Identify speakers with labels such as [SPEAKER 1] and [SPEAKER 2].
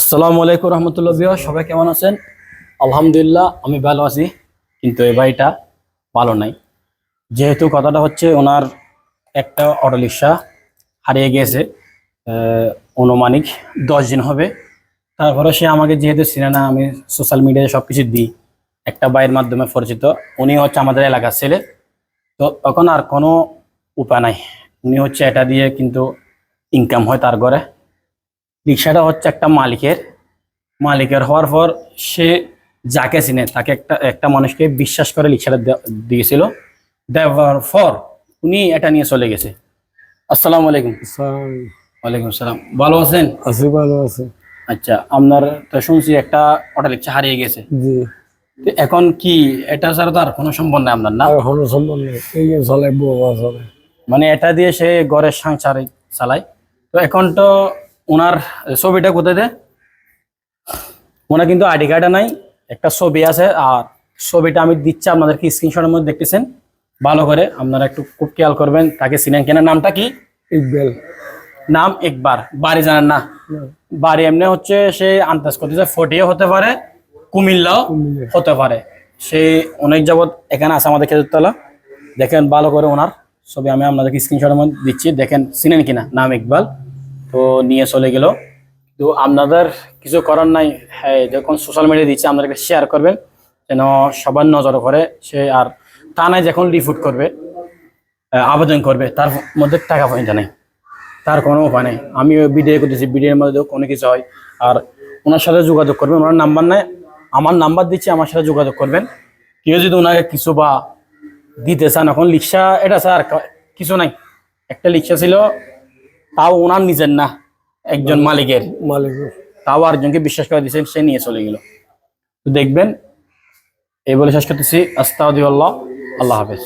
[SPEAKER 1] আসসালামু আলাইকুম রহমতুল্লাহ বিয়া সবাই কেমন আছেন? আলহামদুলিল্লাহ, আমি ভালো আছি, কিন্তু এ বাড়িটা ভালো নাই। যেহেতু কথাটা হচ্ছে ওনার একটা অটো রিক্সা হারিয়ে গিয়েছে অনুমানিক দশ দিন হবে। তারপরে সে আমাকে যেহেতু চিনে না, আমি সোশ্যাল মিডিয়ায় সব কিছু দিই, একটা বাইয়ের মাধ্যমে পরিচিত, উনি হচ্ছে আমাদের এলাকার ছেলে। তো তখন আর কোনো উপায় নাই, উনি হচ্ছে এটা দিয়ে কিন্তু ইনকাম হয় তার ঘরে। রিক্সাটা হচ্ছে একটা মালিকের মালিকের হওয়ার পর সে যাকে চিনে তাকে একটা একটা মানুষকে বিশ্বাস করে রিক্সাটা দিয়েছিল। দেওয়ার পর উনি এটা নিয়ে চলে গেছে। আসসালামু আলাইকুম। ওয়ালাইকুম আসসালাম ভালো আছেন?
[SPEAKER 2] আছি ভালো আছে।
[SPEAKER 1] আচ্ছা আপনার তো শুনছি একটা অটো রিক্সা হারিয়ে গেছে।
[SPEAKER 2] জি।
[SPEAKER 1] এখন কি এটা ছাড়া তো আর কোনো সম্বন্ধ নাই আপনার না?
[SPEAKER 2] হলো সম্বন্ধ নেই। এই চলে চলে
[SPEAKER 1] মানে এটা দিয়ে সে ঘরের সংসার চালায়। তো এখন তো ওনার ছবিটা কোথায় দেয় ওনার কিন্তু আইডি কার্ডে নাই একটা ছবি আছে আর ছবিটা আমি দিচ্ছি আপনাদেরকে স্ক্রিনশটের মধ্যে দেখতেছেন? ভালো করে আপনারা একটু খুব খেয়াল করবেন তাকে চিনেন কেনা নামটা কি?
[SPEAKER 2] ইকবেল।
[SPEAKER 1] নাম একবার বাড়ি জানেন না? বাড়ি এমনি হচ্ছে সে আন্দাজ করতেছে ফটিও হতে পারে কুমিল্লাও হতে পারে। সে অনেক যাবৎ এখানে আছে আমাদের খেজুরতলা। দেখেন ভালো করে ওনার ছবি আমি আপনাদেরকে স্ক্রিনশটের মধ্যে দিচ্ছি দেখেন চিনেন কিনা? নাম ইকবাল। তো নিয়ে চলে গেল। তো আপনাদের কিছু করার নাই হ্যাঁ যখন সোশ্যাল মিডিয়া দিচ্ছে, আপনাদেরকে শেয়ার করবেন, যেন সবার নজর করে সে আর তা নাই যখন রিফুট করবে আবেদন করবে, তার মধ্যে টাকা পয়সা নেই, তার কোনো উপায় নেই। আমি ভিডিও করতেছি ভিডিওর মধ্যে কোনো কিছু হয়। আর ওনার সাথে যোগাযোগ করবেন, ওনার নাম্বার নাই, আমার নাম্বার দিচ্ছি, আমার সাথে যোগাযোগ করবেন। কেউ যদি ওনাকে কিছু বা দিতে চান, এখন রিক্সা, এটা স্যার কিছু নাই। একটা রিক্সা ছিল তাও ওনার নিজের না একজন মালিকের।
[SPEAKER 2] মালিক।
[SPEAKER 1] তাও আরেকজনকে বিশ্বাস করে দিয়েছেন সে নিয়ে চলে গেল। তো দেখবেন এই বলে শেষ করতেছি। আস্তাউদ্দিউল্লাহ আল্লাহ হাফেজ।